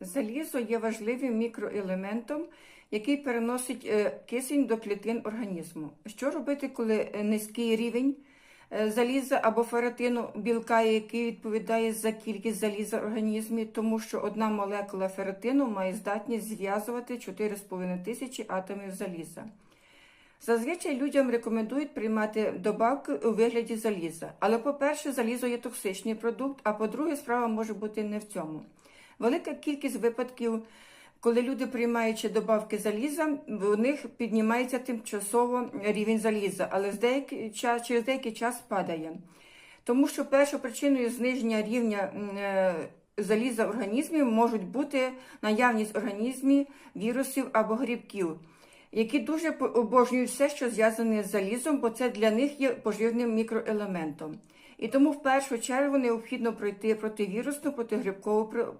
Залізо є важливим мікроелементом, який переносить е, кисень до клітин організму. Що робити, коли е, низький рівень е, заліза або фератину білка, який відповідає за кількість заліза в організмі, тому що одна молекула фератину має здатність зв'язувати 4,5 тисячі атомів заліза. Зазвичай людям рекомендують приймати добавки у вигляді заліза. Але, по-перше, залізо є токсичний продукт, а по-друге, справа може бути не в цьому. Велика кількість випадків, коли люди приймаючи добавки заліза, у них піднімається тимчасово рівень заліза, але через деякий час падає. Тому що першою причиною зниження рівня е, заліза в організмі можуть бути наявність в організмі вірусів або грибків, які дуже обожнюють все, що зв'язане з залізом, бо це для них є поживним мікроелементом. І тому в першу чергу необхідно пройти противірусну, протигрибкову пр-